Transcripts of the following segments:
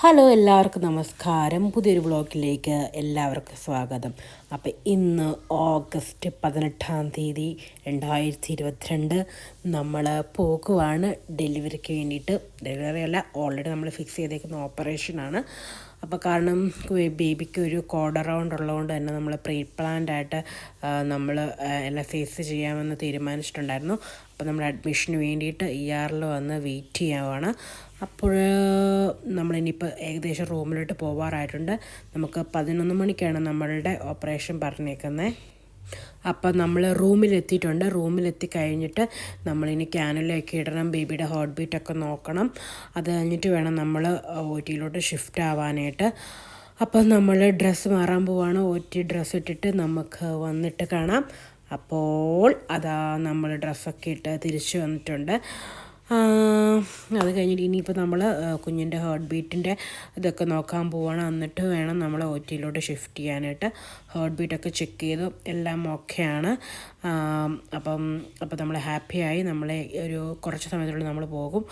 Hello എല്ലാവർക്കും നമസ്കാരം. പുതിയൊരു ബ്ലോഗിലേക്ക് എല്ലാവർക്കും സ്വാഗതം. അപ്പോൾ ഇന്ന് ഓഗസ്റ്റ് പതിനെട്ടാം തീയതി രണ്ടായിരത്തി ഇരുപത്തിരണ്ട്. നമ്മൾ പോകുവാണ് ഡെലിവറിക്ക് വേണ്ടിയിട്ട്. ഡെലിവറി അല്ല ഓൾറെഡി നമ്മൾ ഫിക്സ് ചെയ്തേക്കുന്ന ഓപ്പറേഷനാണ്. അപ്പോൾ കാരണം ബേബിക്ക് ഒരു കോഡ് അറൗണ്ട് ഉള്ളതുകൊണ്ട് തന്നെ നമ്മൾ പ്രീ പ്ലാൻഡ് ആയിട്ട് നമ്മൾ എല്ലാം ഫേസ് ചെയ്യാമെന്ന് തീരുമാനിച്ചിട്ടുണ്ടായിരുന്നു. അപ്പോൾ നമ്മൾ അഡ്മിഷന് വേണ്ടിയിട്ട് ഇ ആറിൽ വന്ന് വെയിറ്റ് ചെയ്യാവാണ്. അപ്പോൾ നമ്മളിനിയിപ്പോൾ ഏകദേശം റൂമിലോട്ട് പോവാറായിട്ടുണ്ട്. നമുക്ക് പതിനൊന്ന് മണിക്കാണ് നമ്മളുടെ ഓപ്പറേഷൻ പറഞ്ഞേക്കുന്നത് അപ്പം നമ്മൾ റൂമിലെത്തിയിട്ടുണ്ട്. റൂമിലെത്തി കഴിഞ്ഞിട്ട് നമ്മളിനി ക്യാനിലേക്ക് ഇടണം. ബേബിയുടെ ഹോട്ട് ബീറ്റൊക്കെ നോക്കണം. അത് കഴിഞ്ഞിട്ട് വേണം നമ്മൾ ഒ ടിയിലോട്ട് ഷിഫ്റ്റ് ആവാനായിട്ട്. അപ്പോൾ നമ്മൾ ഡ്രസ്സ് മാറാൻ പോവാണ്. ഒ ടി ഡ്രസ്സ് ഇട്ടിട്ട് നമുക്ക് വന്നിട്ട് കാണാം. അപ്പോൾ അതാ നമ്മൾ ഡ്രസ്സൊക്കെ ഇട്ട് തിരിച്ചു വന്നിട്ടുണ്ട്. അത് കഴിഞ്ഞിട്ട് ഇനിയിപ്പോൾ നമ്മൾ കുഞ്ഞിന്റെ ഹാർട്ട് ബീറ്റിന്റെ ഇതൊക്കെ നോക്കാൻ പോവാണ്. എന്നിട്ട് വേണം നമ്മൾ ഒ ടിയിലോട്ട് ഷിഫ്റ്റ് ചെയ്യാനായിട്ട്. ഹാർട്ട് ബീറ്റൊക്കെ ചെക്ക് ചെയ്തു. എല്ലാം ഓക്കെയാണ് അപ്പം അപ്പോൾ നമ്മൾ ഹാപ്പിയായി നമ്മളെ ഒരു കുറച്ച് സമയത്തിനുള്ളിൽ നമ്മൾ പോകും.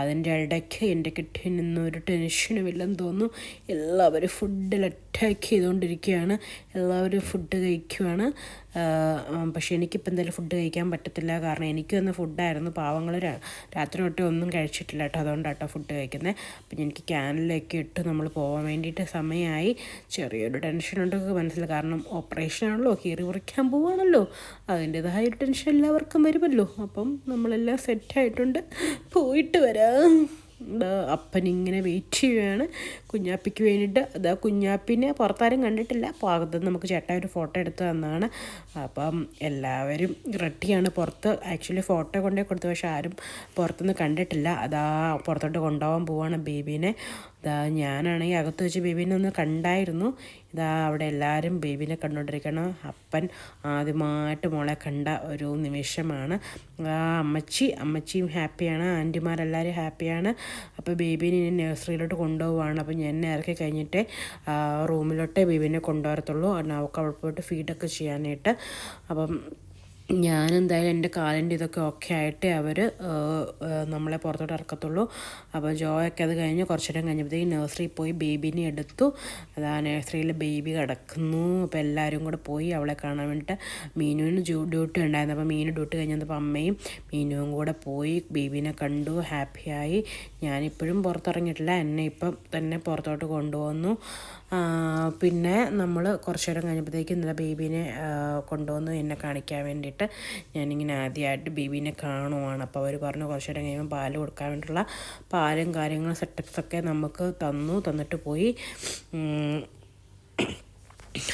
അതിന്റെ ഇടയ്ക്ക് എന്റെ കിട്ടി നിന്നൊരു ടെൻഷനും ഇല്ലെന്ന് തോന്നുന്നു. എല്ലാവരും ഫുഡിൽ അറ്റാക്ക് ചെയ്തുകൊണ്ടിരിക്കുകയാണ് എല്ലാവരും ഫുഡ് കഴിക്കുവാണ്. പക്ഷേ എനിക്കിപ്പോൾ എന്തായാലും ഫുഡ് കഴിക്കാൻ പറ്റത്തില്ല. കാരണം എനിക്ക് തന്നെ ഫുഡായിരുന്നു പാവങ്ങൾ രാത്രി തൊട്ട് ഒന്നും കഴിച്ചിട്ടില്ല കേട്ടോ. അതുകൊണ്ടാട്ടോ ഫുഡ് കഴിക്കുന്നത് അപ്പം എനിക്ക് ക്യാനിലേക്ക് ഇട്ട് നമ്മൾ പോകാൻ വേണ്ടിയിട്ട് സമയമായി. ചെറിയൊരു ടെൻഷൻ ടെൻഷനുണ്ട് മനസ്സിൽ കാരണം ഓപ്പറേഷനാണല്ലോ കീറി മുറിക്കാൻ പോവാണല്ലോ. അതിന്റെതായ ടെൻഷൻ എല്ലാവർക്കും വരുമല്ലോ. അപ്പം നമ്മളെല്ലാം സെറ്റായിട്ടുണ്ട് പോയിട്ട് വരാം. അപ്പനിങ്ങനെ വെയിറ്റ് ചെയ്യുകയാണ് കുഞ്ഞാപ്പിക്ക് വേണ്ടിയിട്ട് അതാ കുഞ്ഞാപ്പിനെ പുറത്താരും കണ്ടിട്ടില്ല. പാകത്ത് നമുക്ക് ചേട്ടാ ഒരു ഫോട്ടോ എടുത്ത് തന്നാണ്. അപ്പം എല്ലാവരും റെഡിയാണ് പുറത്ത്. ആക്ച്വലി ഫോട്ടോ കൊണ്ടേ കൊടുത്തു. പക്ഷെ ആരും പുറത്തുനിന്ന് കണ്ടിട്ടില്ല. അതാ പുറത്തോട്ട് കൊണ്ടുപോകാൻ പോവാണ് ബേബീനെ. അതാ ഞാനാണെങ്കിൽ അകത്ത് വെച്ച് ബേബീനെ ഒന്ന് കണ്ടായിരുന്നു. ഇതാ അവിടെ എല്ലാവരും ബേബിനെ കണ്ടുകൊണ്ടിരിക്കണം അപ്പൻ ആദ്യമായിട്ട് മോളെ കണ്ട ഒരു നിമിഷമാണ്. ആ അമ്മച്ചി അമ്മച്ചിയും ഹാപ്പിയാണ്. ആന്റിമാരെല്ലാവരും ഹാപ്പിയാണ്. അപ്പോൾ ബേബിനെ ഇനി നഴ്സറിയിലോട്ട് കൊണ്ടുപോവാണ്. അപ്പോൾ ഞാൻ ഇറക്കി കഴിഞ്ഞിട്ട് റൂമിലോട്ടേ ബേബിനെ കൊണ്ടുവരത്തുള്ളൂ. അവൾക്ക് അവിടെ പോയിട്ട് ഫീഡൊക്കെ ചെയ്യാനായിട്ട്. അപ്പം ഞാൻ എന്തായാലും എന്റെ കാലിന്റെ ഇതൊക്കെ ഓക്കെ ആയിട്ടേ അവർ നമ്മളെ പുറത്തോട്ട് ഇറക്കത്തുള്ളൂ. അപ്പോൾ ജോയൊക്കെ അത് കഴിഞ്ഞ് കുറച്ച് നേരം കഴിഞ്ഞപ്പോഴത്തേക്ക് നഴ്സറി പോയി ബേബീനെ എടുത്തു. അതാ നഴ്സറിയിൽ ബേബി കിടക്കുന്നു. അപ്പോൾ എല്ലാവരും കൂടെ പോയി അവളെ കാണാൻ വേണ്ടിയിട്ട് മീനുവിന് ഡ്യൂട്ടി ഉണ്ടായിരുന്നു. അപ്പോൾ മീനു ഡ്യൂട്ടി കഴിഞ്ഞപ്പോൾ അമ്മയും മീനുവും കൂടെ പോയി ബേബീനെ കണ്ടു. ഹാപ്പിയായി ഞാനിപ്പോഴും പുറത്തിറങ്ങിയിട്ടില്ല. എന്നെ ഇപ്പം തന്നെ പുറത്തോട്ട് കൊണ്ടുവന്നു. പിന്നെ നമ്മൾ കുറച്ച് നേരം കഴിഞ്ഞപ്പോഴത്തേക്കും ഇന്നലെ ബേബീനെ കൊണ്ടുവന്ന് എന്നെ കാണിക്കാൻ വേണ്ടിയിട്ട് ഞാനിങ്ങനെ ആദ്യമായിട്ട് ബേബീനെ കാണുവാണ്. അപ്പോൾ അവർ പറഞ്ഞു കുറച്ച് നേരം കഴിയുമ്പോൾ പാൽ കൊടുക്കാൻ വേണ്ടിയിട്ടുള്ള പാലും കാര്യങ്ങളും സെറ്റപ്സൊക്കെ നമുക്ക് തന്നു. തന്നിട്ട് പോയി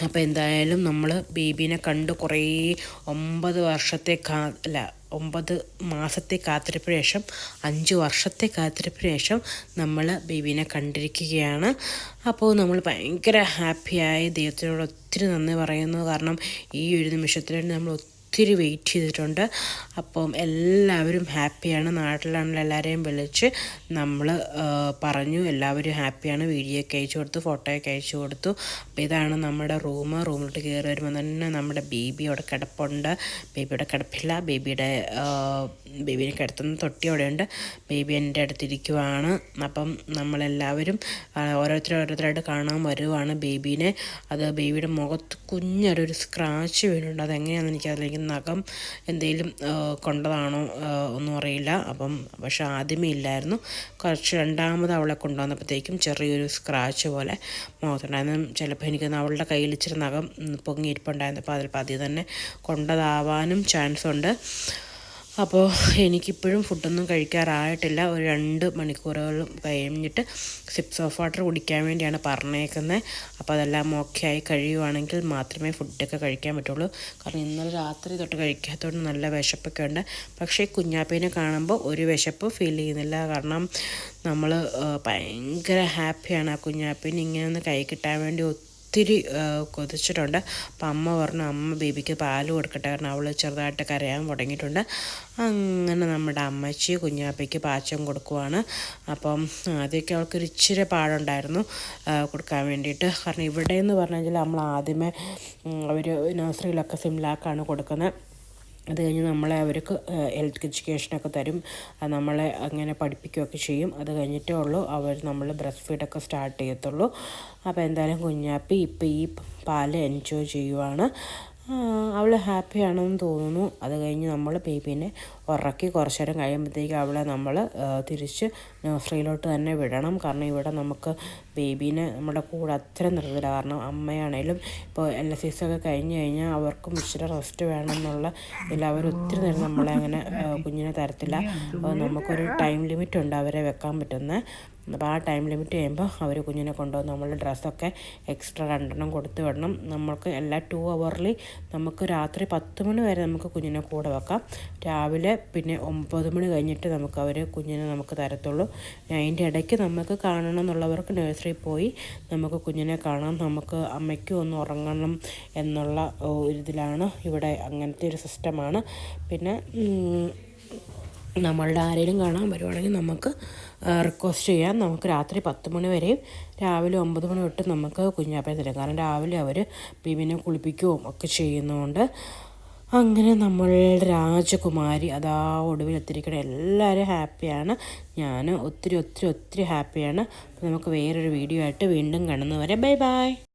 അപ്പോൾ എന്തായാലും നമ്മൾ ബേബീനെ കണ്ട് കുറേ ഒമ്പത് വർഷത്തെ കാ അല്ല ഒമ്പത് മാസത്തെ കാത്തിരിപ്പിന് ശേഷം അഞ്ച് വർഷത്തെ കാത്തിരിപ്പിന് ശേഷം നമ്മൾ ബേബീനെ കണ്ടിരിക്കുകയാണ്. അപ്പോൾ നമ്മൾ ഭയങ്കര ഹാപ്പിയായി ദൈവത്തിനോട് ഒത്തിരി നന്ദി പറയുന്നു. കാരണം ഈ ഒരു നിമിഷത്തിൽ നമ്മൾ ഒത്തിരി വെയിറ്റ് ചെയ്തിട്ടുണ്ട്. അപ്പം എല്ലാവരും ഹാപ്പിയാണ് നാട്ടിലാണെങ്കിൽ എല്ലാവരെയും വിളിച്ച് നമ്മൾ പറഞ്ഞു. എല്ലാവരും ഹാപ്പിയാണ് വീഡിയോ ഒക്കെ അയച്ചു കൊടുത്തു ഫോട്ടോയൊക്കെ അയച്ചു കൊടുത്തു. അപ്പോൾ ഇതാണ് നമ്മുടെ റൂം റൂമിലോട്ട് കയറി വരുമ്പോൾ തന്നെ നമ്മുടെ ബേബി അവിടെ കിടപ്പുണ്ട്. ബേബിയുടെ കിടപ്പില്ല. ബേബിയുടെ ബേബിനെ കിടത്തുന്ന തൊട്ടി അവിടെയുണ്ട്. ബേബി എന്റെ അടുത്തിരിക്കുവാണ്. അപ്പം നമ്മളെല്ലാവരും ഓരോരുത്തർ ഓരോരുത്തരായിട്ട് കാണാൻ വരുവാണ് ബേബീനെ അത് ബേബിയുടെ മുഖത്ത് കുഞ്ഞൊരു സ്ക്രാച്ച് വീണുണ്ട്. അതെങ്ങനെയാണെന്ന് എനിക്കതിലേക്ക് നഖം എന്തെങ്കിലും കൊണ്ടതാണോ ഒന്നും അറിയില്ല. അപ്പം പക്ഷെ ആദ്യമേ ഇല്ലായിരുന്നു. കുറച്ച് രണ്ടാമത് അവളെ കൊണ്ടുവന്നപ്പോഴത്തേക്കും ചെറിയൊരു സ്ക്രാച്ച് പോലെ മുഖത്തുണ്ടായിരുന്നു. ചിലപ്പോൾ എനിക്ക് അവളുടെ കയ്യിൽ ഇച്ചിരി നഖം പൊങ്ങിയിരിപ്പുണ്ടായിരുന്നു. അപ്പോൾ അതിൽ പതി തന്നെ കൊണ്ടതാവാനും ചാൻസ് ഉണ്ട്. അപ്പോൾ എനിക്കിപ്പോഴും ഫുഡൊന്നും കഴിക്കാറായിട്ടില്ല. ഒരു രണ്ട് മണിക്കൂറുകളും കഴിഞ്ഞിട്ട് സിപ്സ് ഓഫ് വാട്ടർ കുടിക്കാൻ വേണ്ടിയാണ് പറഞ്ഞേക്കുന്നത് അപ്പോൾ അതെല്ലാം ഓക്കെ ആയി കഴിയുവാണെങ്കിൽ മാത്രമേ ഫുഡൊക്കെ കഴിക്കാൻ പറ്റുള്ളൂ. കാരണം ഇന്നലെ രാത്രി തൊട്ട് കഴിക്കാത്തതുകൊണ്ട് നല്ല വിശപ്പൊക്കെ ഉണ്ട്. പക്ഷേ കുഞ്ഞാപ്പീനെ കാണുമ്പോൾ ഒരു വിശപ്പ് ഫീൽ ചെയ്യുന്നില്ല. കാരണം നമ്മൾ ഭയങ്കര ഹാപ്പിയാണ് ആ കുഞ്ഞാപ്പീനെ ഇങ്ങനെ ഒന്ന് കൈ കിട്ടാൻ വേണ്ടി ഒത്തിരി കൊതിച്ചിട്ടുണ്ട്. അപ്പം അമ്മ പറഞ്ഞു അമ്മ ബേബിക്ക് പാൽ കൊടുക്കട്ടെ. കാരണം അവൾ ചെറുതായിട്ട് കരയാൻ തുടങ്ങിയിട്ടുണ്ട്. അങ്ങനെ നമ്മുടെ അമ്മച്ചി കുഞ്ഞാപ്പയ്ക്ക് പാച്ചം കൊടുക്കുവാണ്. അപ്പം ആദ്യമൊക്കെ അവൾക്കൊരു ഇച്ചിരി പാടുണ്ടായിരുന്നു കൊടുക്കാൻ വേണ്ടിയിട്ട്. കാരണം ഇവിടെ എന്ന് പറഞ്ഞു കഴിഞ്ഞാൽ നമ്മൾ ആദ്യമേ അവർ നഴ്സറിയിലൊക്കെ സിംലാക്കാണ് കൊടുക്കുന്നത് അത് കഴിഞ്ഞ് നമ്മളെ അവർക്ക് ഹെൽത്ത് എഡ്യൂക്കേഷനൊക്കെ തരും. നമ്മളെ അങ്ങനെ പഠിപ്പിക്കുകയൊക്കെ ചെയ്യും. അത് കഴിഞ്ഞിട്ടേ ഉള്ളൂ. അവർ നമ്മൾ ബ്രസ്റ്റ് ഫീഡൊക്കെ സ്റ്റാർട്ട് ചെയ്യത്തുള്ളൂ. അപ്പോൾ എന്തായാലും കുഞ്ഞാപ്പി ഇപ്പോൾ ഈ പാൽ എൻജോയ് ചെയ്യുവാണ്. അവൾ ഹാപ്പിയാണെന്ന് തോന്നുന്നു. അത് കഴിഞ്ഞ് നമ്മൾ ബേബീനെ ഉറക്കി കുറച്ച് നേരം കഴിയുമ്പോഴത്തേക്ക് അവളെ നമ്മൾ തിരിച്ച് നഴ്സറിയിലോട്ട് തന്നെ വിടണം. കാരണം ഇവിടെ നമുക്ക് ബേബീനെ നമ്മുടെ കൂടെ അത്ര നിർത്തില്ല കാരണം അമ്മയാണേലും ഇപ്പോൾ എൽ എസ് എസ് ഒക്കെ കഴിഞ്ഞ് കഴിഞ്ഞാൽ അവർക്കും ഇച്ചിരി റെസ്റ്റ് വേണം എന്നുള്ള ഇതിൽ അവർ നേരം നമ്മളെ അങ്ങനെ കുഞ്ഞിനെ തരത്തില്ല. നമുക്കൊരു ടൈം ലിമിറ്റ് ഉണ്ട് അവരെ വെക്കാൻ പറ്റുന്ന. അപ്പോൾ ആ ടൈം ലിമിറ്റ് കഴിയുമ്പോൾ അവർ കുഞ്ഞിനെ കൊണ്ടുവന്ന് നമ്മൾ ഡ്രസ്സൊക്കെ എക്സ്ട്രാ രണ്ടെണ്ണം കൊടുത്തു വിടണം. നമ്മൾക്ക് എല്ലാ ടു അവറിൽ നമുക്ക് രാത്രി പത്ത് മണി വരെ നമുക്ക് കുഞ്ഞിനെ കൂടെ വെക്കാം. രാവിലെ പിന്നെ ഒമ്പത് മണി കഴിഞ്ഞിട്ട് നമുക്ക് അവർ കുഞ്ഞിനെ നമുക്ക് തരത്തുള്ളൂ. അതിന്റെ ഇടയ്ക്ക് നമുക്ക് കാണണം എന്നുള്ളവർക്ക് നഴ്സറി പോയി നമുക്ക് കുഞ്ഞിനെ കാണാം. നമുക്ക് അമ്മയ്ക്കും ഒന്ന് ഉറങ്ങണം എന്നുള്ള ഇതിലാണ് ഇവിടെ അങ്ങനത്തെ ഒരു സിസ്റ്റമാണ് പിന്നെ നമ്മളുടെ ആരെങ്കിലും കാണാൻ വരുവാണെങ്കിൽ നമുക്ക് റിക്വസ്റ്റ് ചെയ്യാം. നമുക്ക് രാത്രി പത്ത് മണി വരെയും രാവിലെ ഒമ്പത് മണി തൊട്ട് നമുക്ക് കുഞ്ഞാപ്പയെ തരാം. കാരണം രാവിലെ അവർ ബീബിനെ കുളിപ്പിക്കുകയും ഒക്കെ ചെയ്യുന്നതുകൊണ്ട് അങ്ങനെ നമ്മൾ രാജകുമാരി അതാ ഒടുവിൽ എത്തിരിക്കണം എല്ലാവരും ഹാപ്പിയാണ്. ഞാൻ ഒത്തിരി ഒത്തിരി ഒത്തിരി ഹാപ്പിയാണ്. നമുക്ക് വേറൊരു വീഡിയോ ആയിട്ട് വീണ്ടും കാണുന്നവരെ ബൈ ബൈ.